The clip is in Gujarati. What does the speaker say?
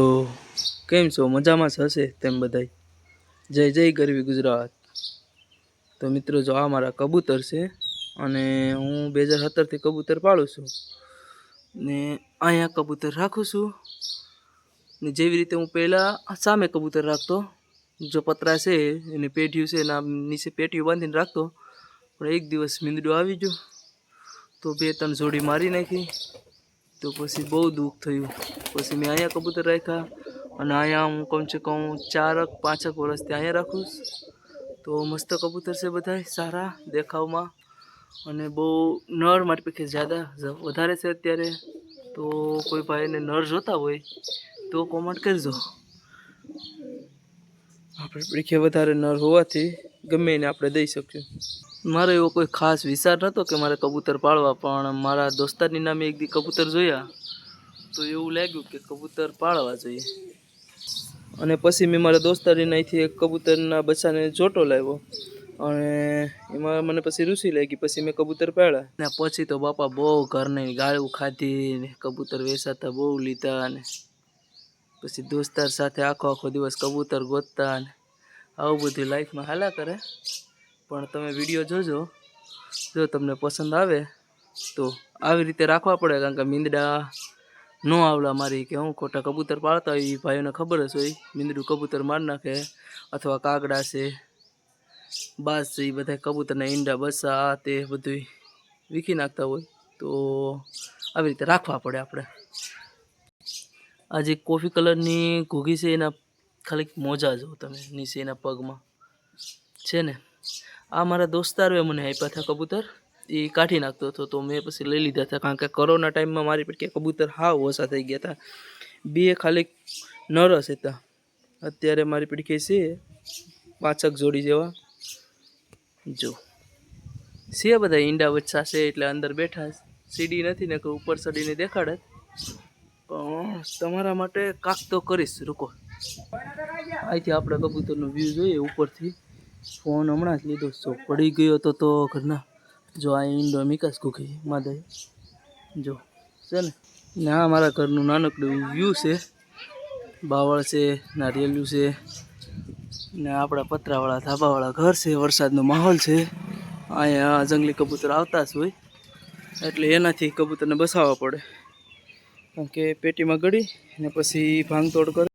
તો કેમ છો? મજામાં હશે તેમ બધાય. જય જય ગરવી ગુજરાત. તો મિત્રો, જો આ મારા કબૂતર છે અને હું બે હજાર સત્તરથી કબૂતર પાળું છું ને અહીંયા કબૂતર રાખું છું ને જેવી રીતે હું પહેલાં સામે કબૂતર રાખતો, જો પતરા છે એની પેઢિયું છે એના નીચે પેટીયું બાંધીને રાખતો, પણ એક દિવસ મીંદડું આવી ગયું તો બે ત્રણ જોડી મારી નાખી. તો પછી બહુ દુઃખ થયું. પછી મેં અહીંયા કબૂતર રાખ્યા અને અહીંયા હું કમ છે કહું ચારક, પાંચક વર્ષથી અહીંયા રાખું તો મસ્ત કબૂતર છે બધાય, સારા દેખાવમાં અને બહુ નર મારી પાસે જ્યાદા વધારે છે અત્યારે. તો કોઈ ભાઈને નર જોતા હોય તો કોમેન્ટ કરજો. આપણે પીખે વધારે નર હોવાથી ગમે એને આપણે દઈ શકીએ. મારો એવો કોઈ ખાસ વિચાર નહોતો કે મારે કબૂતર પાળવા પણ મારા દોસ્તારની નામે એક દી કબૂતર જોયા તો એવું લાગ્યું કે કબૂતર પાળવા જોઈએ. અને પછી મેં મારા દોસ્તારીને અહીંથી એક કબૂતરના બચ્ચાને જોટો લાવ્યો અને એમાં મને પછી રુચિ લાગી, પછી મેં કબૂતર પાળ્યા ને પછી તો બાપા બહુ ઘરની ગાળું ખાધી ને કબૂતર વેચાતા બહુ લીધા ને પછી દોસ્તાર સાથે આખો આખો દિવસ કબૂતર ગોતતા ને આવું બધું લાઈફમાં હાલા કરે. પણ તમે વીડિયો જોજો. જો તમને પસંદ આવે, તો આવી રીતે રાખવા પડે, કારણ કે મીંદડા ન આવલા મારી કે હું ખોટા કબૂતર પાળતા હોય એ ભાઈઓને ખબર જ હોય. મીંદડું કબૂતર મારી નાખે, અથવા કાગડા છે બાસ છે એ બધા કબૂતરના ઈંડા, બસા તે બધું વીખી નાખતા હોય. તો આવી રીતે રાખવા પડે આપણે. આ જે કોફી કલરની ઘૂઘી છે એના ખાલી મોજા જો તમે, નીચે એના પગમાં. છે ને? આ મારા દોસ્તારોએ મને આપ્યા હતા કબૂતર. એ કાઢી નાખતો હતો તો મેં પછી લઈ લીધા હતા કારણ કે કોરોના ટાઈમમાં મારી પડકે કબૂતર હાવ ઓછા થઈ ગયા હતા. બે ખાલી નરસ હતા. અત્યારે મારી પીડકે છે પાંચક જોડી જેવા. જો. છે બધા ઈંડા વચ્ચા છે એટલે અંદર બેઠા સીડી નથી ને કે ઉપર ચડીને દેખાડે. પણ તમારા માટે કાક તો કરીશ, રૂકો. અહીંથી આપણે કબૂતરનો વ્યૂ જોઈએ ઉપરથી. ફોન હમણાં જ લીધો છો. પડી ગયો તો તો ઘરના. જો આ ઈંડો મિકાસ કુકી માદય જો. છે ને? ને આ મારા ઘરનું નાનકડું વ્યૂ છે. બાવળ છે, નારિયેલું છે. ને આપણા પતરાવાળા, ધાબાવાળા ઘર છે. વરસાદનો માહોલ છે. અહીંયા જંગલી કબૂતર આવતા જ હોય. એટલે એનાથી કબૂતરને બસાવવા પડે. કારણ કે પેટીમાં ગળી ને પછી ભાંગતોડ કરે